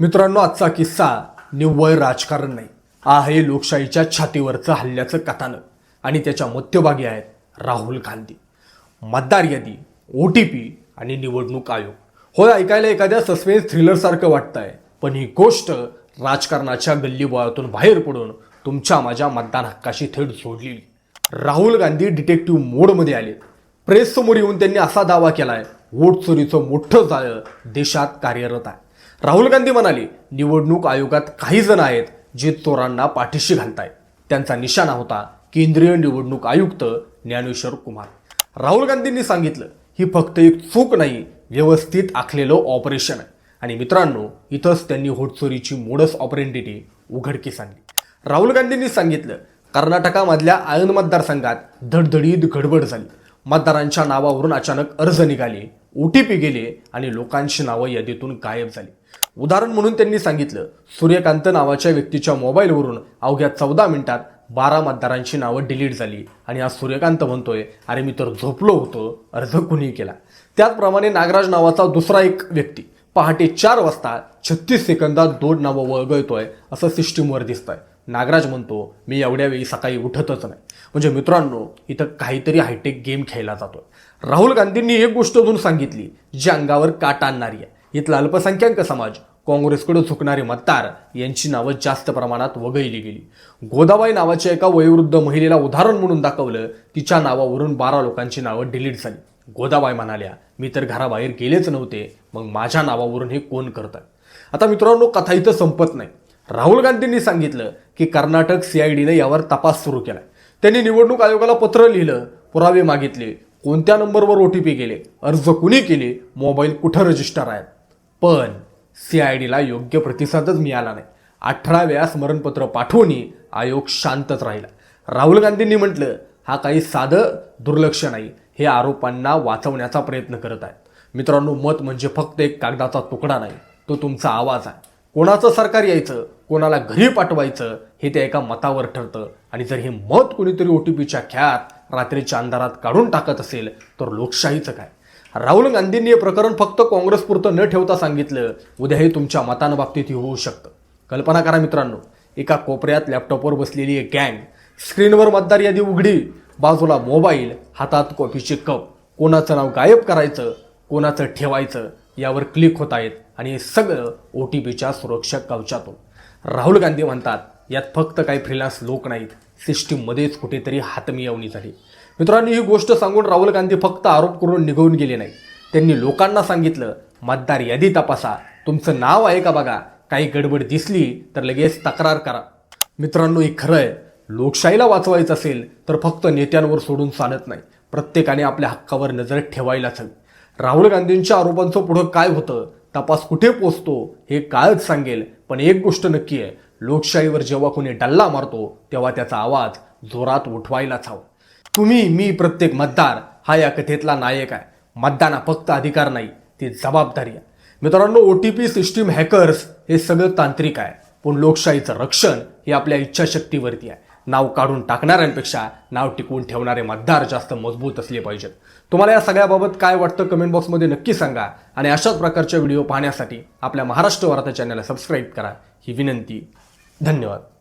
मित्रांनो आजचा किस्सा निव्वळ राजकारण नाही. आहे लोकशाहीच्या छातीवरचं हल्ल्याचं कथानक. आणि त्याच्या मध्यभागी आहेत राहुल गांधी. मतदार यादी ओ टी पी आणि निवडणूक आयोग. होय ऐकायला एखाद्या सस्पेन्स थ्रिलरसारखं वाटतंय पण ही गोष्ट राजकारणाच्या गल्लीबोळातून बाहेर पडून तुमच्या माझ्या मतदान हक्काशी थेट जोडलेली. राहुल गांधी डिटेक्टिव्ह मोडमध्ये आले. प्रेस समोर येऊन त्यांनी असा दावा केलाय वोट चोरीचं मोठं जाळं देशात कार्यरत आहे. राहुल गांधी म्हणाले निवडणूक आयोगात काही जण आहेत जे चोरांना पाठीशी घालतायत. त्यांचा निशाणा होता केंद्रीय निवडणूक आयुक्त ज्ञानेश्वर कुमार. राहुल गांधींनी सांगितलं ही फक्त एक चूक नाही व्यवस्थित आखलेलं ऑपरेशन आहे. आणि मित्रांनो इथंच त्यांनी होटचोरीची मोडस ऑपरेंटिटी उघडकीस आणली. राहुल गांधींनी सांगितलं कर्नाटकामधल्या आयन मतदारसंघात धडधडीत गडबड झाली. मतदारांच्या नावावरून अचानक अर्ज निघाले. ओ टी पी गेले आणि लोकांची नावं यादीतून गायब झाली. उदाहरण म्हणून त्यांनी सांगितलं सूर्यकांत नावाच्या व्यक्तीच्या मोबाईलवरून अवघ्या चौदा मिनिटात बारा मतदारांची नावं डिलीट झाली आणि आज सूर्यकांत म्हणतोय अरे मी तर झोपलो होतो अर्ज कुणी केला. त्याचप्रमाणे नागराज नावाचा दुसरा एक व्यक्ती पहाटे चार वाजता छत्तीस सेकंदात दोन नावं वळगळतोय असं सिस्टीमवर दिसतंय. नागराज म्हणतो मी एवढ्या वेळी सकाळी उठतच नाही. म्हणजे मित्रांनो इथं काहीतरी हायटेक गेम खेळला जातोय. राहुल गांधींनी एक गोष्ट अजून सांगितली जी अंगावर काटा आणणारी आहे. इथला अल्पसंख्याक समाज काँग्रेसकडे झुकणारे मतदार यांची नावं जास्त प्रमाणात वगळली गेली. गोदाबाई नावाच्या एका वयोवृद्ध महिलेला उदाहरण म्हणून दाखवलं तिच्या नावावरून बारा लोकांची नावं डिलीट झाली. गोदाबाई म्हणाल्या मी तर घराबाहेर गेलेच नव्हते मग माझ्या नावावरून हे कोण करतात आता मित्रांनो कथा इथं संपत नाही. राहुल गांधींनी सांगितलं की कर्नाटक सीआयडीनं यावर तपास सुरू केलाय. त्यांनी निवडणूक आयोगाला पत्र लिहिलं पुरावे मागितले कोणत्या नंबरवर ओ टी पी गेले अर्ज कुणी केले? मोबाईल कुठं रजिस्टर आहेत? पण सी आय डीला योग्य प्रतिसादच मिळाला नाही. अठरा वेळा स्मरणपत्र पाठवूनही आयोग शांतच राहिला. राहुल गांधींनी म्हटलं हा काही साधं दुर्लक्ष नाही. हे आरोपांना वाचवण्याचा प्रयत्न करत आहेत. मित्रांनो मत म्हणजे फक्त एक कागदाचा तुकडा नाही. तो तुमचा आवाज आहे. कोणाचं सरकार यायचं? कोणाला घरी पाठवायचं? हे त्या एका मतावर ठरतं. आणि जर हे मत कोणीतरी ओ टी पीच्या ख्यात रात्रीच्या अंधारात काढून टाकत असेल तर लोकशाहीचं काय? राहुल गांधींनी हे प्रकरण फक्त काँग्रेसपुरतं न ठेवता सांगितलं. उद्याही तुमच्या मतांबाबतीत होऊ शकतं. कल्पना करा मित्रांनो एका कोपऱ्यात लॅपटॉपवर बसलेली एक गँग स्क्रीनवर मतदार यादी उघडी बाजूला मोबाईल हातात कॉफीचे कप. कोणाचं नाव गायब करायचं कोणाचं ठेवायचं यावर क्लिक होत आहेत आणि हे सगळं ओ टी पीच्या सुरक्षा कवचातून. राहुल गांधी म्हणतात यात फक्त काही फ्रीलान्स लोक नाहीत. सिस्टीममध्येच कुठेतरी हातमिळवणी झाली. मित्रांनो ही गोष्ट सांगून राहुल गांधी फक्त आरोप करून निघून गेले नाही त्यांनी लोकांना सांगितलं मतदार यादी तपासा. तुमचं नाव आहे का बघा? काही गडबड दिसली तर लगेच तक्रार करा. मित्रांनो हे खरं आहे. लोकशाहीला वाचवायचं असेल तर फक्त नेत्यांवर सोडून चालत नाही. प्रत्येकाने आपल्या हक्कावर नजर ठेवायलाच हवी. राहुल गांधींच्या आरोपांचं पुढं काय होतं? तपास कुठे पोचतो? हे काळच सांगेल. पण एक गोष्ट नक्की आहे. लोकशाहीवर जेव्हा कोणी डल्ला मारतो तेव्हा त्याचा आवाज जोरात उठवायलाच हवा तुम्ही मी प्रत्येक मतदार हा या कथेतला नायक आहे. मतदाना फक्त अधिकार नाही ती जबाबदारी आहे. मित्रांनो O T P system hackers हे सगळं तांत्रिक आहे. पण लोकशाहीचं रक्षण हे आपल्या इच्छाशक्तीवरती आहे. नाव काढून टाकणाऱ्यांपेक्षा नाव टिकवून ठेवणारे मतदार जास्त मजबूत असले पाहिजेत. तुम्हाला या सगळ्याबाबत काय वाटतं कमेंट बॉक्समध्ये नक्की सांगा. आणि अशाच प्रकारच्या व्हिडिओ पाहण्यासाठी आपल्या महाराष्ट्र वार्ता चॅनलला सबस्क्राईब करा. ही विनंती धन्यवाद.